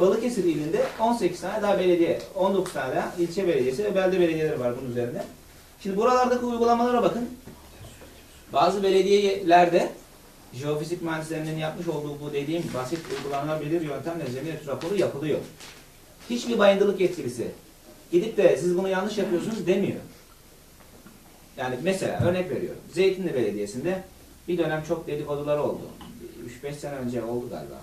Balıkesir ilinde 18 tane daha belediye, 19 tane daha ilçe belediyesi ve belde belediyeleri var bunun üzerinde. Şimdi buralardaki uygulamalara bakın. Bazı belediyelerde jeofizik mühendislerinin yapmış olduğu bu dediğim basit uygulanabilir yöntemle zemin raporu yapılıyor. Hiçbir bayındırlık yetkilisi gidip de siz bunu yanlış yapıyorsunuz demiyor. Yani mesela örnek veriyorum. Zeytinli Belediyesi'nde bir dönem çok dedikoduları oldu. 3-5 sene önce oldu galiba.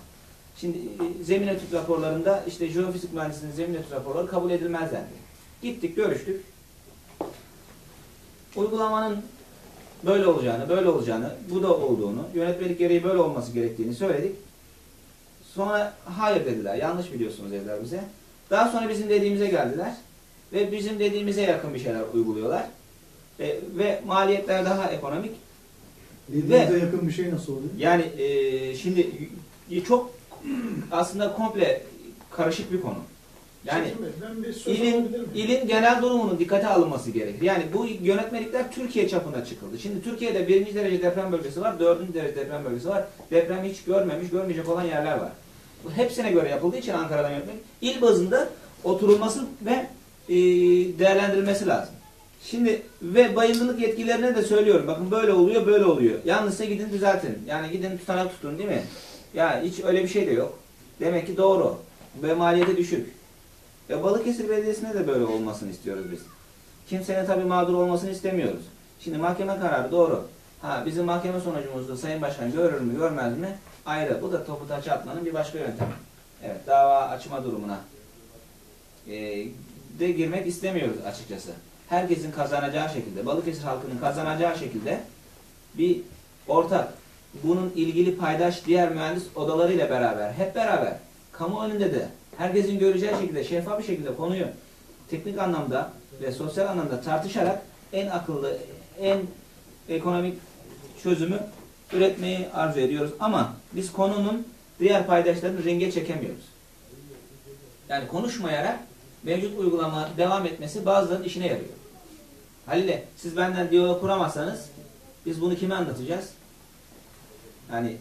Şimdi e, zemin etüt raporlarında işte jeofizik mühendisinin zemin etüt raporları kabul edilmez dendi. Gittik görüştük. Uygulamanın böyle olacağını, böyle olacağını, bu da olduğunu, yönetmelik gereği böyle olması gerektiğini söyledik. Sonra hayır dediler, yanlış biliyorsunuz dediler bize. Daha sonra bizim dediğimize geldiler ve bizim dediğimize yakın bir şeyler uyguluyorlar. E, ve maliyetler daha ekonomik. Dediğinize yakın bir şey nasıl oluyor? Yani e, şimdi çok aslında komple karışık bir konu. Yani bir ilin, ilin genel durumunun dikkate alınması gerekir. Yani bu yönetmelikler Türkiye çapında çıkıldı. Şimdi Türkiye'de birinci derece deprem bölgesi var, dördüncü derece deprem bölgesi var. Deprem hiç görmemiş, görmeyecek olan yerler var. Bu hepsine göre yapıldığı için Ankara'dan yönetmelik il bazında oturulması ve e, değerlendirilmesi lazım. Şimdi ve bayındırlık yetkililerine de söylüyorum. Bakın böyle oluyor, böyle oluyor. Yalnızsa gidin düzeltin. Yani gidin tutanak tutun değil mi? Ya hiç öyle bir şey de yok. Demek ki doğru. Ve maliyeti düşük. Ya Balıkesir Belediyesi'ne de böyle olmasını istiyoruz biz. Kimsenin tabii mağdur olmasını istemiyoruz. Şimdi mahkeme kararı doğru. Ha bizim mahkeme sonucumuzda Sayın Başkan görür mü görmez mi? Ayrı. Bu da topu taça atmanın bir başka yöntemi. Evet dava açma durumuna e, de girmek istemiyoruz açıkçası. Herkesin kazanacağı şekilde, Balıkesir halkının kazanacağı şekilde bir ortak, bunun ilgili paydaş diğer mühendis odalarıyla beraber, hep beraber, kamu önünde de herkesin göreceği şekilde, şeffaf bir şekilde konuyu teknik anlamda ve sosyal anlamda tartışarak en akıllı, en ekonomik çözümü üretmeyi arzu ediyoruz. Ama biz konunun diğer paydaşlarını ringe çekemiyoruz. Yani konuşmayarak mevcut uygulama devam etmesi bazılarının işine yarıyor. Halil'e siz benden diyalog kuramazsanız biz bunu kime anlatacağız? Yani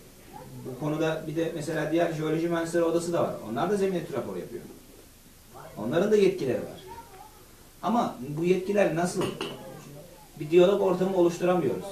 bu konuda bir de mesela diğer jeoloji mühendisleri odası da var. Onlar da zemin etüt raporu yapıyor. Onların da yetkileri var. Ama bu yetkiler nasıl? Bir diyalog ortamı oluşturamıyoruz.